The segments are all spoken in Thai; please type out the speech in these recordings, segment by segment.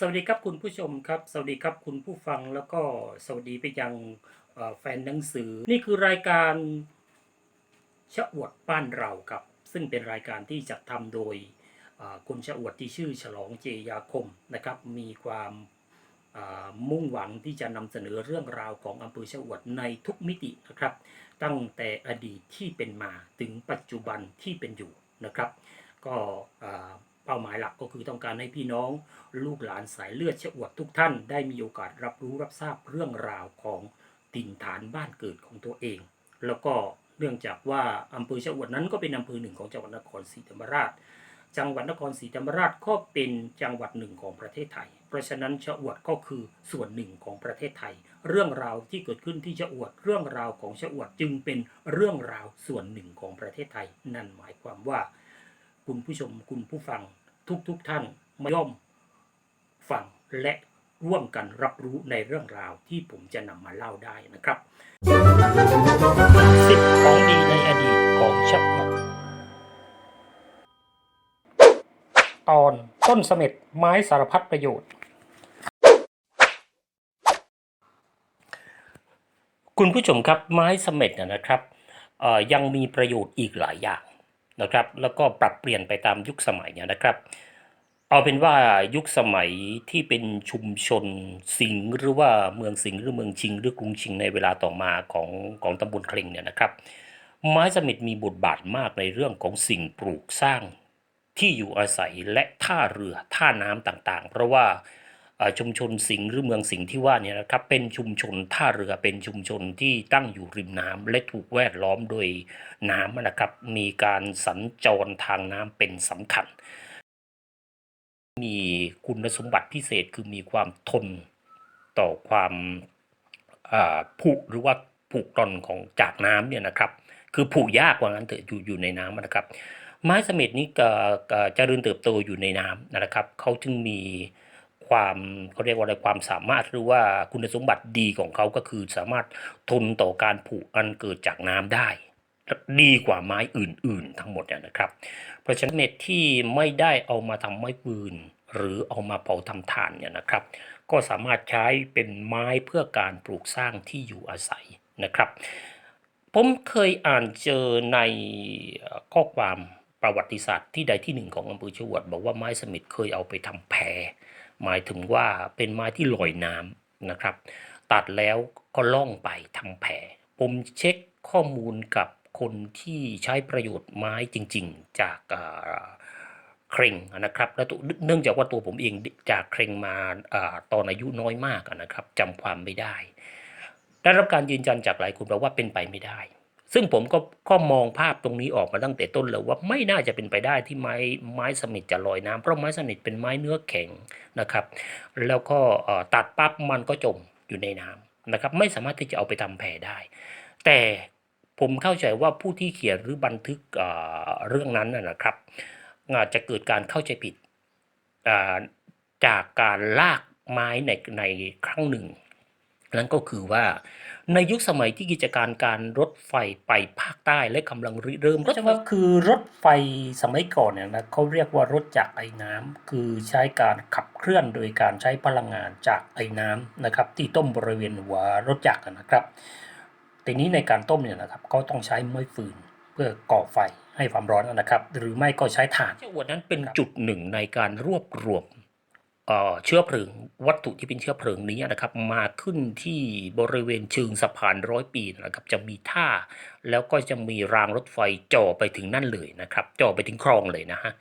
สวัสดีครับคุณผู้ชมครับ สวัสดีครับคุณผู้ฟังแล้วก็สวัสดีไปยังแฟนหนังสือ นี่คือรายการชะอวดบ้านเราครับ ซึ่งเป็นรายการที่จัดทำโดยคุณชะอวดที่ชื่อฉลองเจยาคมนะครับ มีความมุ่งหวังที่จะนำเสนอเรื่องราวของอำเภอชะอวดในทุกมิตินะครับ ตั้งแต่อดีตที่เป็นมาถึงปัจจุบันที่เป็นอยู่นะครับ ก็ เป้าหมายหลักก็คือต้องการให้พี่น้อง ลูกหลานสายเลือดชอวดทุกท่าน ได้มีโอกาสรับรู้รับทราบเรื่องราวของถิ่นฐานบ้านเกิดของตัวเอง แล้วก็เนื่องจากว่าอำเภอชะอวดนั้นก็เป็นอำเภอหนึ่งของจังหวัดนครศรีธรรมราช จังหวัดนครศรีธรรมราชก็เป็นจังหวัดหนึ่งของประเทศไทย เพราะฉะนั้นชะอวดก็คือส่วนหนึ่งของประเทศไทย เรื่องราวที่เกิดขึ้นที่ชะอวด เรื่องราวของชะอวดจึงเป็นเรื่องราวส่วนหนึ่งของประเทศไทย นั่นหมายความว่า คุณผู้ชมคุณผู้ฟังทุกๆทท่านมาย่อมฟังและร่วมกันรับรู้ในเรื่องราวที่ผมจะนำมาเล่าได้นะครับสิบของดีในอดีตของชักหมดตอนต้นเสม็ดไม้สารพัดประโยชน์ คุณผู้ชมครับไม้เสม็ดนะครับยังมีประโยชน์อีกหลายอย่าง นะครับ แล้วก็ปรับเปลี่ยนไปตามยุคสมัยเนี่ยนะครับ เอาเป็นว่ายุคสมัยที่เป็นชุมชนสิงหรือว่าเมืองสิงหรือเมืองชิง หรือกรุงชิงในเวลาต่อมาของของตำบลเคลงเนี่ยนะครับ ไม้สมิธมีบทบาทมากในเรื่องของสิ่งปลูกสร้างที่อยู่อาศัยและท่าเรือท่าน้ำต่างๆ เพราะว่า ชุมชนสิงห์หรือเมืองสิงห์ที่ว่าเนี่ยนะครับเป็นชุมชนท่าเรือเป็นชุมชนที่ตั้งอยู่ริมน้ำและถูกแวดล้อมโดยน้ำนะครับ มีการสัญจรทางน้ำเป็นสำคัญ มีคุณสมบัติพิเศษคือมีความทนต่อความผุหรือว่าผุกร่อนของจากน้ำเนี่ยนะครับ คือผุยากกว่านั้นเถอะอยู่อยู่ในน้ำนะครับ ไม้เสม็ดนี้ก็ก็เจริญเติบโตอยู่ในน้ำนะครับเขาจึงมี ความเขาเรียกว่าอะไรความสามารถหรือว่าคุณสมบัติดีของเขาก็คือสามารถทนต่อการผุอันเกิดจากน้ำได้ดีกว่าไม้อื่น ๆ ทั้งหมดเนี่ยนะครับ เพราะฉะนั้นเม็ดที่ไม่ได้เอามาทำไม้ปืน หรือเอามาเผาทำถ่านเนี่ยนะครับ ก็สามารถใช้เป็นไม้เพื่อการปลูกสร้างที่อยู่อาศัยนะครับ ผมเคยอ่านเจอในข้อความประวัติศาสตร์ที่ใดที่หนึ่งของอำเภอชวด บอกว่าไม้สมิธเคยเอาไปทำแพ หมายถึงว่าเป็นไม้ที่ลอยน้ำนะครับ ตัดแล้วก็ล่องไปทำแพผมเช็คข้อมูลกับคนที่ใช้ประโยชน์ไม้จริง ๆ จากเคร่งนะครับแล้วตัวเนื่องจากว่าตัวผมเองจากเคร่งมาตอนอายุน้อยมากนะครับจำความไม่ได้ ได้รับการยืนยันจากหลายคนบอกว่าเป็นไปไม่ได้ ซึ่งผมก็ก็มองภาพตรงนี้ออกมาตั้งแต่ต้นเลยว่าไม่น่าจะเป็นไปได้ที่ไม้ไม้สมิธจะลอยน้ำเพราะไม้สมิธเป็นไม้เนื้อแข็งนะครับ แล้วก็ตัดปั๊บมันก็จมอยู่ในน้ำนะครับ ไม่สามารถที่จะเอาไปทำแผลได้ แต่ผมเข้าใจว่าผู้ที่เขียนหรือบันทึกเรื่องนั้นนะครับอาจจะเกิดการเข้าใจผิดจากการลากไม้ในในครั้งหนึ่ง นั่นก็คือว่าในยุคสมัยที่กิจการการรถไฟไปภาคใต้และกำลังริเริ่มรถว่าคือรถไฟสมัยก่อนเนี่ยนะเขาเรียกว่ารถจากไอ้น้ำคือใช้การขับเคลื่อนโดยการใช้พลังงานจากไอ้น้ำนะครับที่ต้มบริเวณหัวรถจักรนะครับทีนี้ในการต้มเนี่ยนะครับก็ต้องใช้ไม้ฟืนเพื่อก่อไฟให้ความร้อนนะครับ หรือไม่ก็ใช้ถ่านเจ้าอวดนั้นเป็นจุดหนึ่งในการรวบรวม เชื้อเพลิงวัตถุที่เป็นเชื้อเพลิงนี้นะครับ มาขึ้นที่บริเวณเชิงสะพานร้อยปีนะครับ จะมีท่า แล้วก็จะมีรางรถไฟจ่อไปถึงนั่นเลยนะครับจ่อไปถึงคลองเลยนะฮะ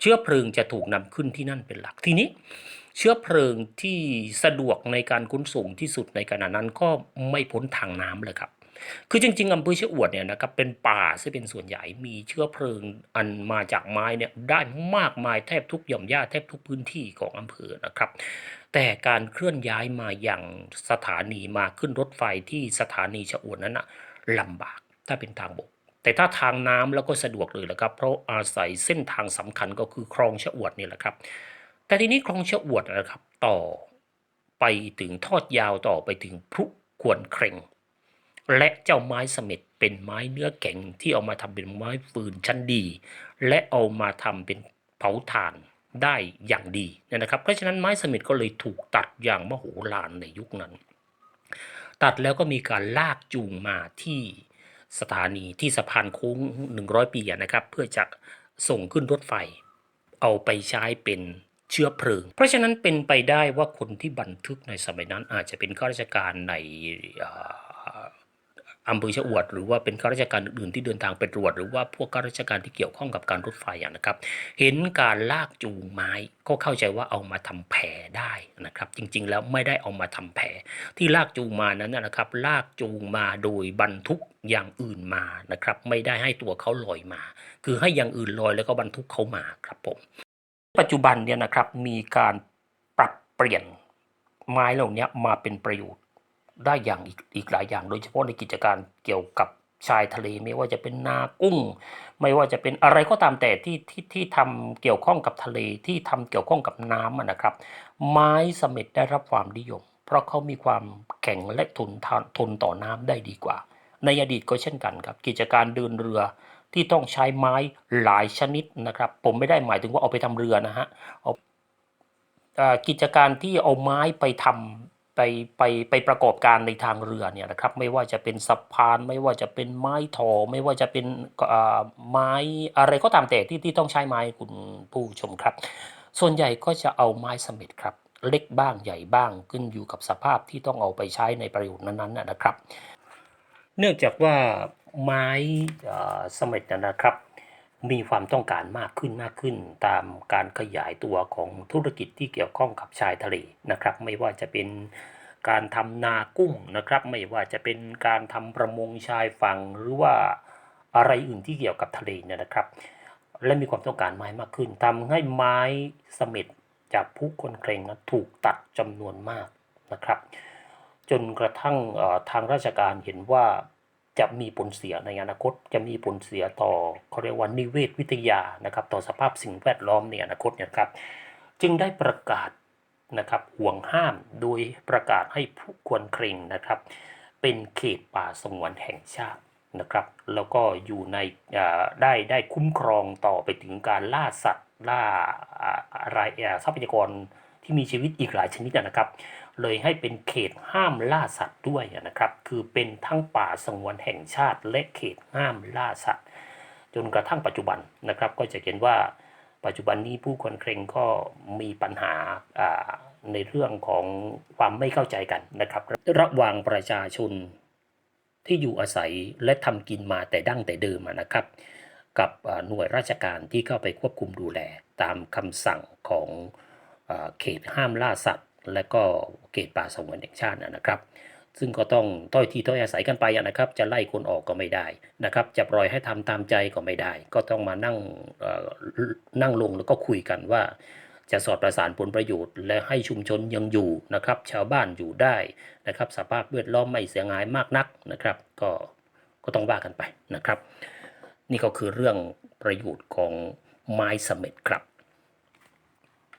เชื้อเพลิงจะถูกนำขึ้นที่นั่นเป็นหลักทีนี้เชื้อเพลิงที่สะดวกในการขนส่งที่สุดในขณะนั้นก็ไม่พ้นทางน้ำเลยครับ คือจริงๆอำเภอเชะอวดเนี่ยนะครับเป็นป่าซะเป็นส่วนใหญ่มีเชื้อเพลิงอันมาจากไม้เนี่ยได้มากมายแทบทุกหย่อมหญ้าแทบทุกพื้นที่ของอำเภอนะครับ แต่การเคลื่อนย้ายมาอย่างสถานีมาขึ้นรถไฟที่สถานีเชะอวดนั้นนะลำบากถ้าเป็นทางบก แต่ถ้าทางน้ำแล้วก็สะดวกเลยแหละครับ เพราะอาศัยเส้นทางสำคัญก็คือคลองเชะอวดนี่แหละครับ แต่ทีนี้คลองเชะอวดนะครับต่อไปถึงทอดยาวต่อไปถึงพุขวนเคร่ง และเจ้าไม้เสม็ดเป็นไม้เนื้อแข็งที่เอามาทำเป็นไม้ฟืนชั้นดี และเอามาทำเป็นเผาถ่านได้อย่างดีนะครับ เพราะฉะนั้นไม้เสม็ดก็เลยถูกตัดอย่างมโหฬารในยุคนั้น ตัดแล้วก็มีการลากจูงมาที่สถานีที่สะพานโค้ง 100 ปีอะนะครับ เพื่อจะส่งขึ้นรถไฟ เอาไปใช้เป็นเชื้อเพลิง เพราะฉะนั้นเป็นไปได้ว่าคนที่บันทึกในสมัยนั้นอาจจะเป็นข้าราชการใน อำเภอชะอวด หรือว่าเป็นข้าราชการอื่นๆที่เดินทางไปตรวจ หรือว่าพวกข้าราชการที่เกี่ยวข้องกับการรถไฟอะนะครับ เห็นการลากจูงไม้ก็เข้าใจว่าเอามาทำแผลได้นะครับ จริงๆแล้วไม่ได้เอามาทำแผลที่ลากจูงมานั้นนะครับ ลากจูงมาโดยบรรทุกอย่างอื่นมานะครับ ไม่ได้ให้ตัวเขาลอยมา คือให้อย่างอื่นลอยแล้วก็บรรทุกเขามาครับผม ปัจจุบันเนี่ยนะครับมีการปรับเปลี่ยนไม้เหล่านี้มาเป็นประโยชน์ ได้อย่างอีกอีกหลายอย่าง โดยเฉพาะในกิจการเกี่ยวกับชายทะเลไม่ว่าจะเป็นนากุ้ง ไม่ว่าจะเป็นอะไรก็ตามแต่ที่ที่ที่ทำเกี่ยวข้องกับทะเลที่ทำเกี่ยวข้องกับน้ำนะครับ ไม้เสม็ดได้รับความนิยม เพราะเขามีความแข็งและทนทานทนต่อน้ำได้ดีกว่า ในอดีตก็เช่นกันครับ กิจการเดินเรือที่ต้องใช้ไม้หลายชนิดนะครับ ผมไม่ได้หมายถึงว่าเอาไปทำเรือนะฮะเอากิจการที่เอาไม้ไปทำ ไปไปไปประกอบการในทางเรือเนี่ยนะครับไม่ว่าจะเป็นสะพานไม่ว่าจะเป็นไม้ทอไม่ว่าจะเป็นอ่อไม้อะไรก็ตามแต่ที่ที่ต้องใช้ไม้คุณผู้ชมครับ ส่วนใหญ่ก็จะเอาไม้เสม็ดครับ เล็กบ้างใหญ่บ้างขึ้นอยู่กับสภาพที่ต้องเอาไปใช้ในประโยชน์นั้นๆนะครับ เนื่องจากว่าไม้เอ่อเสม็ดนะครับ มีความต้องการมากขึ้นมากขึ้น ตามการขยายตัวของธุรกิจที่เกี่ยวข้องกับชายทะเลนะครับ ไม่ว่าจะเป็นการทำนากุ้งนะครับ ไม่ว่าจะเป็นการทำประมงชายฝั่งหรือว่าอะไรอื่นที่เกี่ยวกับทะเลเนี่ยนะครับ และมีความต้องการไม้มากขึ้นทำให้ไม้เสม็ดจากผู้คนเครงนะถูกตัดจำนวนมากนะครับ จนกระทั่งทางราชการเห็นว่า จะมีผลเสียในอนาคต จะมีผลเสียต่อเขาเรียกว่านิเวศวิทยานะครับ ต่อสภาพสิ่งแวดล้อมในอนาคตเนี่ยครับ จึงได้ประกาศนะครับห่วงห้ามโดยประกาศให้ผู้ควรเครงนะครับ เป็นเขตป่าสงวนแห่งชาตินะครับ แล้วก็อยู่ในอ่าได้ได้คุ้มครองต่อไปถึงการล่าสัตว์ล่าอะไรอ่าทรัพยากรที่มีชีวิตอีกหลายชนิดนะครับ เลยให้เป็นเขตห้ามล่าสัตว์ด้วยนะครับ คือเป็นทั้งป่าสงวนแห่งชาติและเขตห้ามล่าสัตว์ จนกระทั่งปัจจุบันนะครับ ก็จะเห็นว่าปัจจุบันนี้ผู้คนเคร่งก็มีปัญหาในเรื่องของความไม่เข้าใจกันนะครับ ระหว่างประชาชนที่อยู่อาศัยและทำกินมาแต่ดั้งแต่เดิมนะครับ กับหน่วยราชการที่เข้าไปควบคุมดูแล ตามคำสั่งของเขตห้ามล่าสัตว์ และก็เขตป่าสงวนแห่งชาตินะครับ ซึ่งก็ต้องต้อยทีต้อยอาศัยกันไปนะครับ จะไล่คนออกก็ไม่ได้นะครับ จะปล่อยให้ทำตามใจก็ไม่ได้ ก็ต้องมานั่งเอ่อนั่งลงแล้วก็คุยกันว่า จะสอดประสานผลประโยชน์ และให้ชุมชนยังอยู่นะครับ ชาวบ้านอยู่ได้นะครับ สภาพแวดล้อมไม่เสียหายมากนักนะครับ ก็ก็ต้องว่ากันไปนะครับ นี่ก็คือเรื่องประโยชน์ของไม้เสม็ดครับ